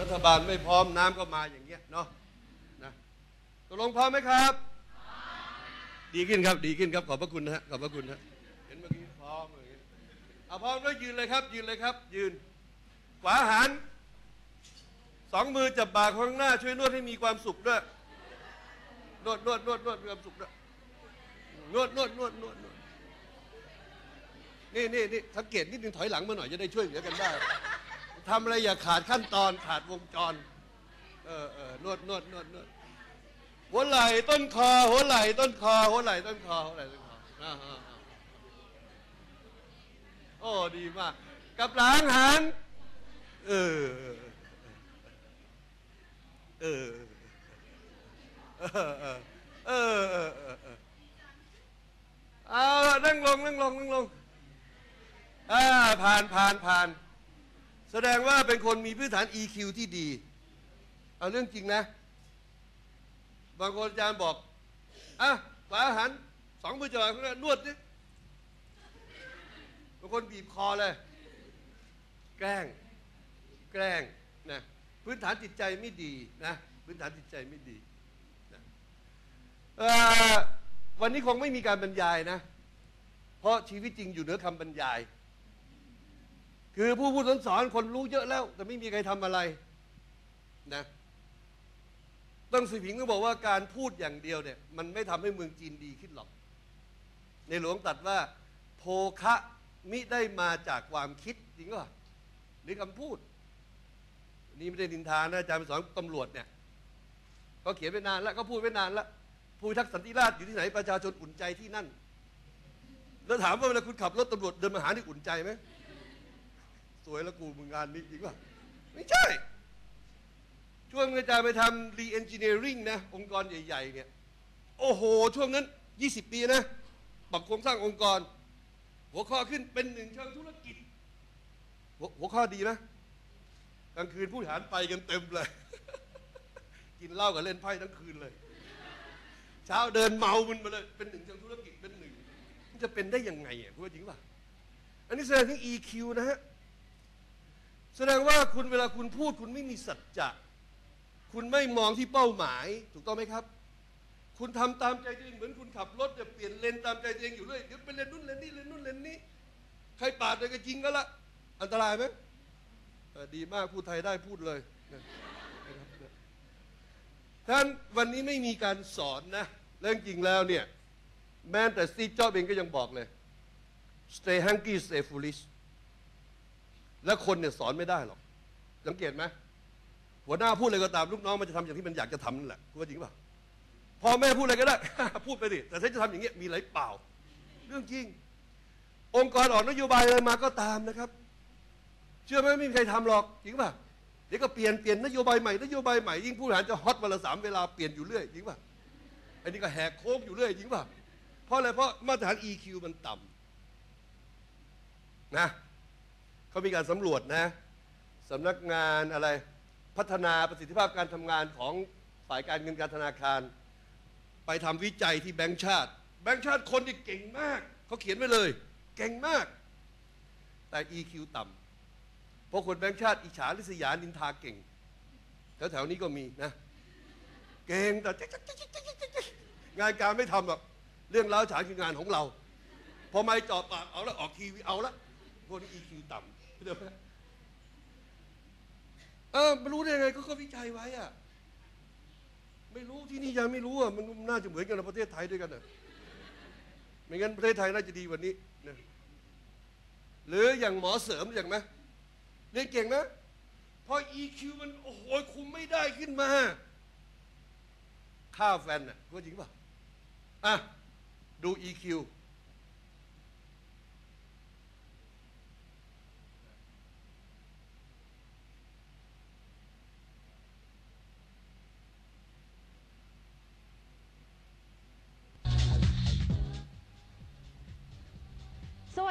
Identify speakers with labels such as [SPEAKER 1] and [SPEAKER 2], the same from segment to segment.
[SPEAKER 1] รัฐบาลไม่พร้อมน้ำก็มาอย่างเงี้ยเนาะนะตกลงพร้อมไหมครับ ดีขึ้นครับ ดีขึ้นครับ ขอบพระคุณนะฮะขอบพระคุณนะเห็นเมื่อกี้พร้อมเงี้ยเอาพร้อมแล้วยืนเลยครับ ยืนเลยครับ ยืนขวาหันสองมือจับบ่าข้างหน้า ช่วยนวดให้มีความสุขด้วยนวดนวดนวดนวดมีความสุขด้วยนวดนวดนวดนวดนวดนี่นี่นี่สังเกตนิดนึงถอยหลังมาหน่อยจะได้ช่วยเหลือกันได้ ทำอะไรอย่าขาดขั้นตอนขาดวงจร เออเออนวดนวดนวดนวดหัวไหล่ต้นคอ หัวไหล่ต้นคอ หัวไหล่ต้นคอหัวไหล่ต้นคออ่อโอ้ดีมาก กับล้างหันเออเออเออเออเออเออเออเอานั่งลงนั่งลงนั่งลงอ่าผ่านผ่านผ่าน แสดงว่าเป็นคนมีพื้นฐาน EQ ที่ดี เอาเรื่องจริงนะ บางคนอาจารย์บอก อะขวาหันสองมือจับข้างหน้านวดบางคนบีบคอเลย แกล้ง แกล้งนะพื้นฐานจิตใจไม่ดีนะพื้นฐานจิตใจไม่ดีนะวันนี้คงไม่มีการบรรยายนะ เพราะชีวิตจริงอยู่เหนือคำบรรยาย คือผู้พูดสอนสอนคนรู้เยอะแล้ว แต่ไม่มีใครทำอะไรนะตั้งสิผิงก็บอกว่าการพูดอย่างเดียวเนี่ย มันไม่ทำให้เมืองจีนดีขึ้นหรอก ในหลวงตัดว่า โภคะมิได้มาจากความคิดจริงป่ะหรือคำพูด นี่ไม่ได้ดินทานะอาจารย์สอนตำรวจเนี่ยเขาเขียนไว้นานแล้วก็พูดไว้นานแล้วภูทักษ์สันติราชอยู่ที่ไหนประชาชนอุ่นใจที่นั่น แล้วถามว่าเวลาคุณขับรถตำรวจเดินมาหาที่อุ่นใจไหม วยแล้วกูมึงงานนี้จริงป่ะไม่ใช่ ช่วงอาจารย์ไปทำรีเอนจิเนียริงนะ องค์กรใหญ่ๆเนี่ย โอ้โห ช่วงนั้น 20 ปีนะ ปรับโครงสร้างองค์กร หัวข้อขึ้นเป็นหนึ่งเชิงธุรกิจหัวหัวข้อดีนะกลางคืนผู้หารไปกันเต็มเลย กินเหล้ากับเล่นไพ่ทั้งคืนเลย เช้าเดินเมามันมาเลย เป็นหนึ่งเชิงธุรกิจเป็นหนึ่งมันจะเป็นได้ยังไงอะพูดจริงป่ะอันนี้แสดงถึง EQ นะฮะ แสดงว่าคุณเวลาคุณพูด คุณไม่มีสัจจะคุณไม่มองที่เป้าหมาย ถูกต้องไหมครับ คุณทำตามใจตัวเองเหมือนคุณขับรถเนี่ยเปลี่ยนเลนตามใจตัวเองอยู่เรื่อยเดี๋ยวไปเลนนู่นเลนนี่เลนนู่นเลนนี้ใครปาดเลยก็จริงก็ละ อันตรายไหมดีมากพูดไทยได้พูดเลยท่านวันนี้ไม่มีการสอนนะ เรื่องจริงแล้วเนี่ย แม้แต่สตีจ็อบเองก็ยังบอกเลย stay hungry stay foolish แล้วคนเนี่ยสอนไม่ได้หรอกสังเกตไหมหัวหน้าพูดอะไรก็ตามลูกน้องมันจะทำอย่างที่มันอยากจะทำนั่นแหละคุณว่าจริงป่ะพ่อแม่พูดอะไรก็ได้ พูดไปดิแต่ถ้าจะทำอย่างเงี้ยมีไรเปล่า เรื่องจริง องค์กรออกนโยบายอะไรมาก็ตามนะครับ เชื่อไหมไม่มีใครทำหรอกจริงป่ะเดี๋ยวก็เปลี่ยนเปลี่ยนนโยบายใหม่นโยบายใหม่ยิ่งผู้บริหารจะฮอตวันละสามเวลาเปลี่ยนอยู่เรื่อยจริงป่ะอันนี้ก็แหกโค้งอยู่เรื่อยจริงป่ะเพราะอะไรเพราะมาตรฐาน EQ มันต่ำนะ เขามีการสำรวจนะสำนักงานอะไรพัฒนาประสิทธิภาพการทำงานของฝ่ายการเงินการธนาคาร ไปทำวิจัยที่แบงก์ชาติ แบงก์ชาติคนที่เก่งมาก เขาเขียนไว้เลย เก่งมาก แต่ EQ ต่ำเพราะคนแบงก์ชาติอิจฉาริษยานินทาเก่งแถวๆนี้ก็มีนะ เก่งแต่จ๊กจ๊กจ๊กจ๊กจ๊กจ๊กจ๊กงานการไม่ทำหรอกเรื่องเล้าวฉานคืองานของเรา พอไม่จอดปากเอาแล้วออกทีวีเอาละพวกนี้ EQ ต่ำ เข้าใจไมเออไม่รู้ได้ไงก็ก็วิจัยไว้อะไม่รู้ที่นี่ยังไม่รู้อะมันน่าจะเหมือนกันในประเทศไทยด้วยกันอะไม่งั้นประเทศไทยน่าจะดีกว่านี้นะหรืออย่างหมอเสริมอย่างไหมเรียนเก่งนะพอ EQ มันโอ้โหคุมไม่ได้ขึ้นมาฆ่าแฟนอะก็จริงป่ะอะดู EQ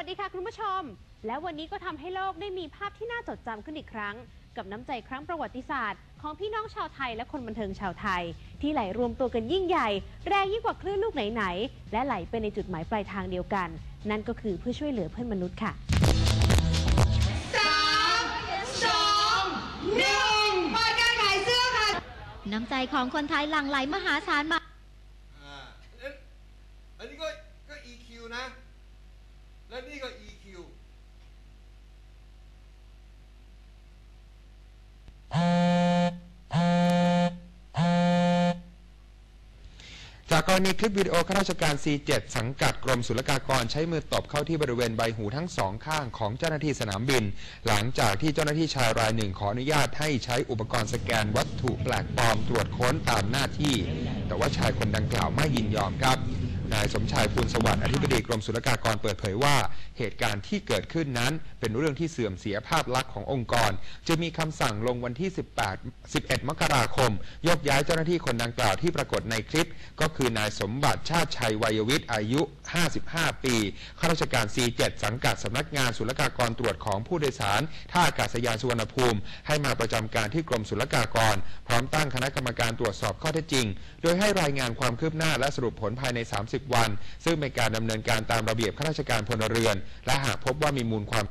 [SPEAKER 2] ดีค่ะคุณผู้ชม และวันนี้ก็ทำให้โลกได้มีภาพที่น่าจดจำขึ้นอีกครั้ง กับน้ำใจครั้งประวัติศาสตร์ ของพี่น้องชาวไทยและคนบันเทิงชาวไทย ที่ไหลรวมตัวกันยิ่งใหญ่ แรงยิ่งกว่าคลื่นลูกไหนๆและไหลไปในจุดหมายปลายทางเดียวกัน นั่นก็คือเพื่อช่วยเหลือเพื่อนมนุษย์ค่ะ
[SPEAKER 3] สามสองหนึ่งเปิดการขายเสื้อค่ะ
[SPEAKER 4] น้ำใจของคนไทยหลั่งไหลมหาศาลมา
[SPEAKER 1] ก
[SPEAKER 5] รณีคลิปวิดีโอข้าราชการ C7 สังกัดกรมศุลกากรใช้มือตบเข้าที่บริเวณใบหูทั้งสองข้างของเจ้าหน้าที่สนามบิน หลังจากที่เจ้าหน้าที่ชายรายหนึ่งขออนุญาตให้ใช้อุปกรณ์สแกนวัตถุแปลกปลอมตรวจค้นตามหน้าที่ แต่ว่าชายคนดังกล่าวไม่ยินยอมครับ นายสมชายภูลสวัสดิ์อธิบดีกรมศุลกากรเปิดเผยว่า เหตุการณ์ที่เกิดขึ้นนั้น เป็นเรื่องที่เสื่อมเสียภาพลักษณ์ขององค์กร จะมีคำสั่งลงวันที่ 18 11 มกราคม ยกย้ายเจ้าหน้าที่คนดังกล่าวที่ปรากฏในคลิป ก็คือนายสมบัติชาติชัยวัยวิทย์อายุ55 ปี ข้าราชการ C7 สังกัดสำนักงานศุลกากรตรวจของผู้โดยสาร ท่าอากาศยานสุวรรณภูมิ ให้มาประจำการที่กรมศุลกากร พร้อมตั้งคณะกรรมการตรวจสอบข้อเท็จจริง โดยให้รายงานความคืบหน้าและสรุปผลภายใน 30 วัน ซึ่งเป็นการดำเนินการตามระเบียบข้าราชการพลเรือน และหากพบว่ามีมูลความ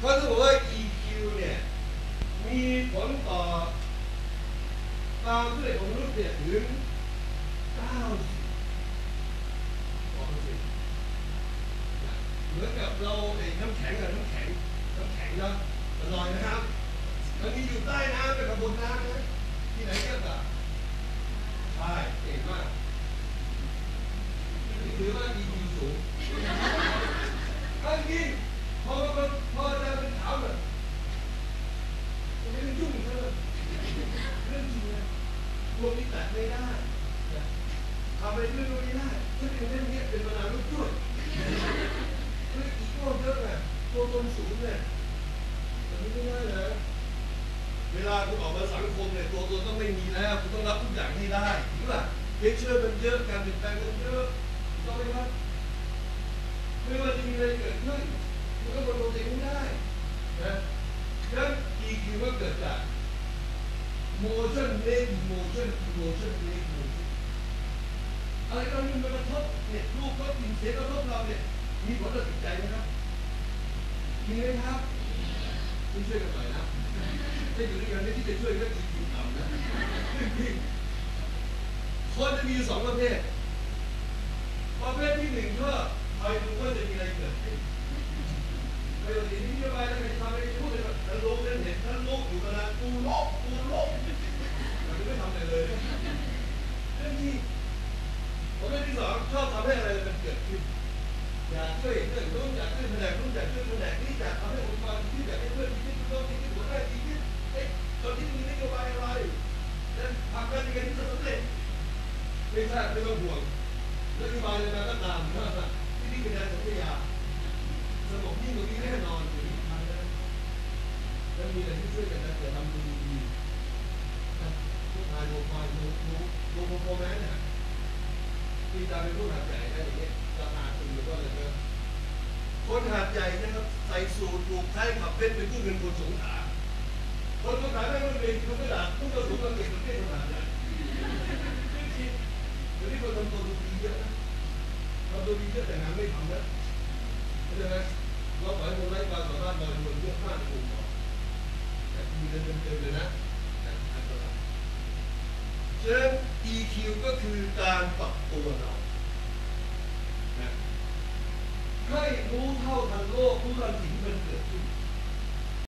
[SPEAKER 1] เขาจะบอกว่า EQ เนี่ย มีผลต่อความเคลื่อนของมนุษย์เนี่ยถึง เหมือนกับเราไอ้น้ำแข็งกับน้ำแข็งน้ำแข็งนะมันลอยนะครับมันมีอยู่ใต้น้ำเป็นกระบวนน้ำนะที่ไหนก็แบบใช่เก่งมากนี่ถือว่า EQ สูงอันนี้พอพอพอจะเป็นถามแบบไม่ได้ยุ่งเธอเรื่องจริงนะรวมนี้แตะไม่ได้ นะทำอะไรเรื่องนี้ได้ถ้าเป็นเรื่องนี้เป็นมานานลูกจุดเรื่องอีโก้เยอะไงตัวตนสูงเนี่ยมันไม่ได้นะเวลาคุณออกมาสังคมเนี่ยตัวตนต้องไม่มีแล้วคุณต้องรับทุกอย่างให้ได้ถูกป่ะเพชเชื่อมันเยอะการเปลี่ยนแปลงมันเยอะต้องไหมครับไม่ว่าจะมีอะไรเกิดขึ้นมันก็บนตัวเองไม่ได้นะดังนั้น EQ ก็เกิดจาก motion make emotion motion make motion อะไรก็มันมากระทบเนี่ยรูปก็สิ่งเสียกระทบเราเนี่ยมีผลต่อจิตใจไหมครับมีไหมครับช่วยช่วยกันหน่อยนะถ้าอยู่ด้วยกันไม่ที่จะช่วยก็ EQ ต่ำนะคนจะมีสองประเภทประเภทที่หนึ่งก็คอยดูว่าจะมีอะไรเกิดขึ้นไม่ว่าจะมีนโยบายอะไรทำอะ ไม่ใช่ไม่ต้องห่วงนโยบายอะไรมาก็ตามนะที่นี่เป็นงานสัญญาสงบยิ่งกว่านี้แน่นอนอยู่ที่ไทยนะแล้วมีอะไรที่ช่วยกันนะจะทำดูดีผู้ชายโมคอยโมโมโมโมโมแมนเนี่ยที่จะเป็นผู้หัดใหญ่ได้อย่างเงี้ยราคาคุณหรือว่าอะไรเงี้ยคนหัดใหญ่นะครับ ใส่สูทถูกใช้ขับเป็นเป็นผู้เป็นคนสงขาคนสงขาไม่ต้องเรียนคนกระดาษผู้กระสุนกระเก็บประเทศคนหัดใหญ่เดี๋ย วนี้คนทำตัวดูดีเยอะนะทำตัวดีเยอะแต่งานไม่ทำนะเข้าใจไหมเราปล่อยคนไร้ความสามารถลอยนวลเยอะมากในองค์กรแต่มีเงินเต็มเลยนะแต่อันตรายฉะนั้น EQ ก็คือการปรับตัวเราให้รู้เท่าทันโลกรู้ทันสิ่งที่มันเกิดขึ้น